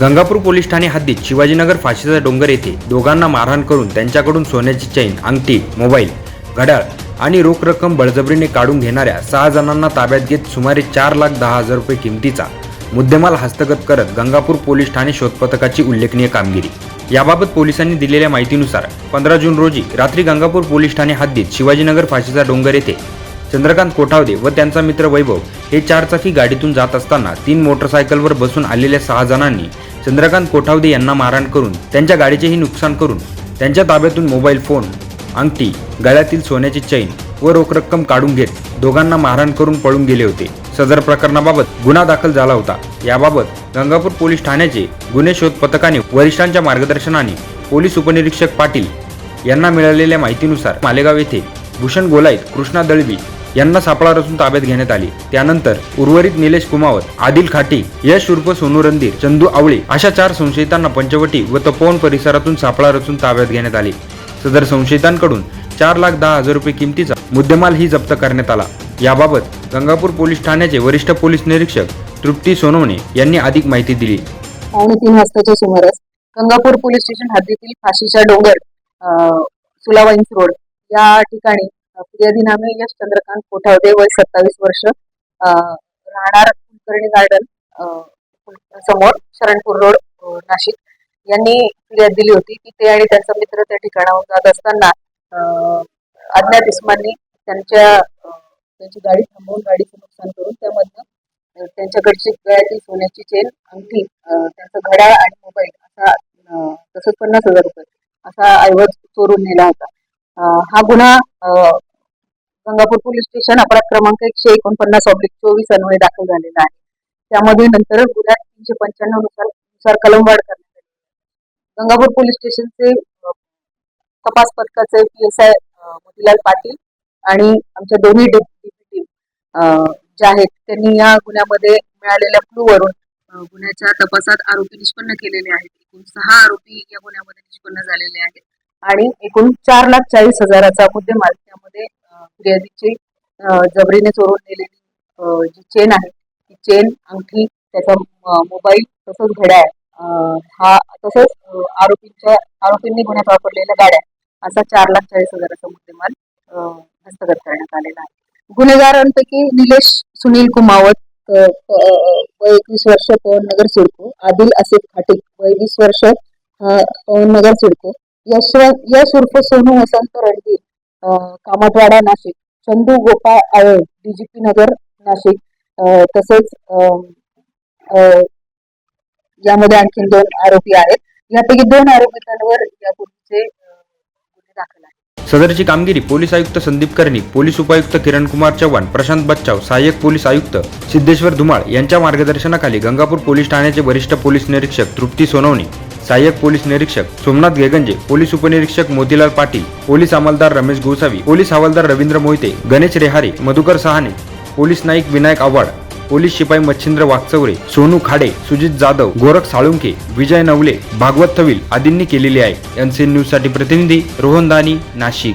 Gangapur police Thane हद्दीत शिवाजीनगर फाशीचा डोंगर येथे दोघांना मारहाण करून त्यांच्याकडून सोन्याची चैन अंगठी मोबाईल घड्याळ आणि रोख रक्कम बळजबरीने काढून घेणाऱ्या सहा जणांना ताब्यात घेत सुमारे चार लाख दहा हजार रुपये किमतीचा मुद्देमाल हस्तगत करत गंगापूर पोलीस ठाणे शोधपथकाची उल्लेखनीय कामगिरी. याबाबत पोलिसांनी दिलेल्या माहितीनुसार पंधरा जून रोजी रात्री गंगापूर पोलीस ठाणे हद्दीत शिवाजीनगर फाशीचा डोंगर येथे चंद्रकांत कोठावदे व त्यांचा मित्र वैभव हे चारचाकी गाडीतून जात असताना तीन मोटरसायकलवर बसून आलेल्या सहा जणांनी चंद्रकांत कोठावदे यांना मारहाण करून त्यांच्या गाडीचेही नुकसान करून त्यांच्या ताब्यातून मोबाईल फोन अंगठी गळ्यातील सोन्याची चैन व रोख रक्कम काढून घेत दोघांना मारहाण करून पळून गेले होते. सदर प्रकरणाबाबत गुन्हा दाखल झाला होता. याबाबत गंगापूर पोलीस ठाण्याचे गुन्हे शोध पथकाने वरिष्ठांच्या मार्गदर्शनाने पोलीस उपनिरीक्षक पाटील यांना मिळालेल्या माहितीनुसार मालेगाव येथे भूषण गोलाईत कृष्णा दळवी यांना सापळा रचून ताब्यात घेण्यात आले. त्यानंतर उर्वरित निलेश कुमावत आदिल खाटी यश उर्फ सोनू रणधीर चंदू आवळे अशा चार संशयितांना पंचवटी व तपोवन परिसरातून सापळा रचून ताब्यात घेण्यात आले. सदर संशयितांकडून चार लाख दहा हजार रुपये किमतीचा मुद्देमाल ही जप्त करण्यात आला. याबाबत गंगापूर पोलीस ठाण्याचे वरिष्ठ पोलीस निरीक्षक तृप्ती सोनवणे यांनी अधिक माहिती दिली. पावणे तीन वाजताच्या सुमारास गंगापूर पोलीस स्टेशन हद्दीतील फाशीच्या डोंगर सुलावाईन्स रोड या ठिकाणी फिर्यादी नामे यश चंद्रकांत कोठावदे वय सत्तावीस वर्ष. राहणार कुलकर्णी गार्डन समोर शरणपूर रोड नाशिक. यांनी फिर्याद दिली होती. की ते आणि त्यांचा मित्र त्या ठिकाणाहून जात असताना अज्ञात इस्मांनी त्यांच्या त्यांची गाडी थांबवून गाडीचं नुकसान करून त्यामधनं त्यांच्याकडची गळ्यातील सोन्याची चेन अंगठी त्यांचं घड्याळ आणि मोबाईल असा तसंच पन्नास हजार रुपये असा ऐवज चोरून नेला होता. हा गुन्हा गंगापूर पोलीस स्टेशन अपराध क्रमांक एकशे एकोणपन्नास ऑब्लिक चोवीस अन्वये दाखल झालेला आहे. त्यामध्ये नंतर गुन्ह्यात तीनशे पंच्याण्णवनुसार नुसार कलमवाढ करण्यात आली. गंगापूर पोलीस स्टेशनचे तपास पथकाचे P S I Motilal Patil आणि आमच्या दोन्ही डेप्युटी टीम ज्या आहेत त्यांनी या गुन्ह्यामध्ये मिळालेल्या क्लूवरून वरून गुन्ह्याच्या तपासात आरोपी निष्पन्न केलेले आहेत. एकूण सहा आरोपी या गुन्ह्यामध्ये निष्पन्न झालेले आहेत. आणि एकूण चार लाख चाळीस हजाराचा मुद्देमाल त्यामध्ये फिर्यादीची जबरीने चोरून नेलेली जी चेन आहे ती चेन अंगठी त्याचा मोबाईल तसंच घड्याळ हा तसंच आरोपींच्या आरोपींनी गुन्ह्यात वापरलेल्या गाड्या असा चार लाख चाळीस हजाराचा मुद्देमाल हस्तगत करण्यात आलेला आहे. गुन्हेगारांपैकी निलेश सुनील कुमावत वय एकवीस वर्ष पवन नगर सिडको आदिल आसिफ खाटिक वय वीस वर्ष पवन नगर सिडको यश यश उर्फ सोनू वसंत रणवीर कामतवाडा नाशिक. चंदू गोपाळ आळे डीजीपी नगर नाशिक. तसेच यामध्ये आणखी दोन आरोपी आहेत. यापैकी दोन आरोपितांवर यापूर्वीचे गुन्हे दाखल आहेत. सदरची कामगिरी पोलीस आयुक्त संदीप कर्णी पोलीस उपायुक्त किरण कुमार चव्हाण प्रशांत बच्चाव सहाय्यक पोलीस आयुक्त सिद्धेश्वर धुमाळ यांच्या मार्गदर्शनाखाली गंगापूर पोलीस ठाण्याचे वरिष्ठ पोलीस निरीक्षक तृप्ती सोनवणे सहाय्यक पोलीस निरीक्षक सोमनाथ गेगंजे पोलीस उपनिरीक्षक मोतीलाल पाटील पोलीस अंमलदार रमेश गोसावी पोलीस हवालदार रवींद्र मोहिते गणेश रेहारे मधुकर सहाने पोलीस नाईक विनायक आव्हाड पोलीस शिपाई मच्छिंद्र वागचौरे सोनू खाडे सुजित जाधव गोरख साळुंके विजय नवले भागवत थविल आदींनी केलेली आहे. एनसीएन न्यूजसाठी प्रतिनिधी रोहन दानी नाशिक.